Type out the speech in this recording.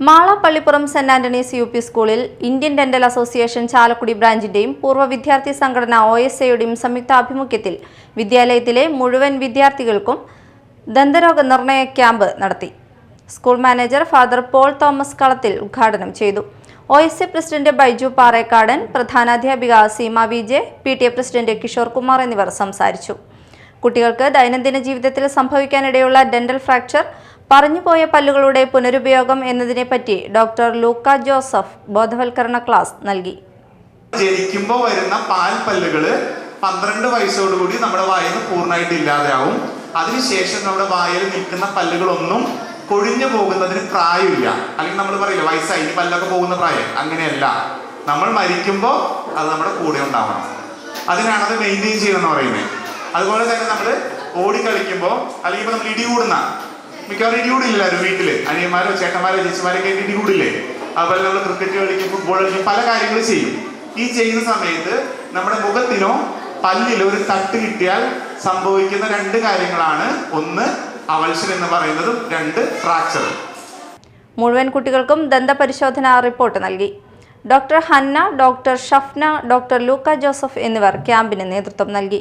Mala Pallippuram saint Antony's U P സ്കൂളിൽ Indian dental association Chalakudy ബ്രാഞ്ചിന്റെയും പൂർവ വിദ്യാർത്ഥി സംഘടന ഒ എസ് എയുടെയും സംയുക്താഭിമുഖ്യത്തിൽ വിദ്യാലയത്തിലെ മുഴുവൻ വിദ്യാർത്ഥികൾക്കും ദന്തരോഗ നിർണയ ക്യാമ്പ് നടത്തി. School manager father Paul Thomas Kalathil ഉദ്ഘാടനം ചെയ്തു. O S A president Baiju Parekkadan പ്രധാനാധ്യാപിക Seema V J P T A president Kishore Kumar എന്നിവർ സംസാരിച്ചു. കുട്ടികൾക്ക് ദൈനംദിന ജീവിതത്തിൽ സംഭവിക്കാനിടയുള്ള ഡെന്റൽ ഫ്രാക്ചർ പറഞ്ഞുപോയ പല്ലുകളുടെ പുനരുപയോഗം എന്നതിനെപ്പറ്റി ഡോക്ടർ ലൂക്ക ജോസഫ് ബോധവൽക്കരണ ക്ലാസ് നൽകി. ജനിക്കുമ്പോൾ വരുന്ന പാൽ പല്ലുകൾ പന്ത്രണ്ട് വയസ്സോടുകൂടി നമ്മുടെ വായിൽ നിന്ന് പൂർണമായിട്ട് ഇല്ലാതെയാവും. അതിനുശേഷം നമ്മുടെ വായിൽ നിൽക്കുന്ന പല്ലുകളൊന്നും കൊഴിഞ്ഞു പോകുന്നതിന് പ്രായമില്ല. അല്ലെങ്കിൽ നമ്മൾ പറയില്ല വയസ്സായി പല്ലൊക്കെ പോകുന്ന പ്രായം. അങ്ങനെയല്ല. നമ്മൾ മരിക്കുമ്പോൾ അത് നമ്മുടെ കൂടെ ഉണ്ടാവണം. അതിനാണ് അത് മെയിന്റെയിൻ ചെയ്യണമെന്ന് പറയുന്നത്. അതുപോലെ തന്നെ നമ്മൾ ഓടിക്കളിക്കുമ്പോൾ അല്ലെങ്കിൽ ഇപ്പോൾ നമ്മൾ ഇടികൂടുന്ന മിക്കവാറും ഇടികൂടില്ല വീട്ടിൽ. അനിയന്മാരോ ചേട്ടന്മാരോ ചേച്ചിമാരൊക്കെ ഇനി കൂടില്ലേ? അതുപോലെ നമ്മൾ ക്രിക്കറ്റ് കളിക്കും ഫുട്ബോൾ കളിക്കും പല കാര്യങ്ങളും ചെയ്യും. ഈ ചെയ്യുന്ന സമയത്ത് നമ്മുടെ മുഖത്തിനോ പല്ലിലോ ഒരു തട്ട് കിട്ടിയാൽ സംഭവിക്കുന്ന രണ്ട് കാര്യങ്ങളാണ്. ഒന്ന് അവൾഷൻ എന്ന് പറയുന്നതും രണ്ട് ഫ്രാക്ചർ മുഴുവൻ കുട്ടികൾക്കും ദന്തപരിശോധന റിപ്പോർട്ട് നൽകി. Doctor Hanna doctor Shafna doctor Luka Joseph എന്നിവർ ക്യാമ്പിന് നേതൃത്വം നൽകി.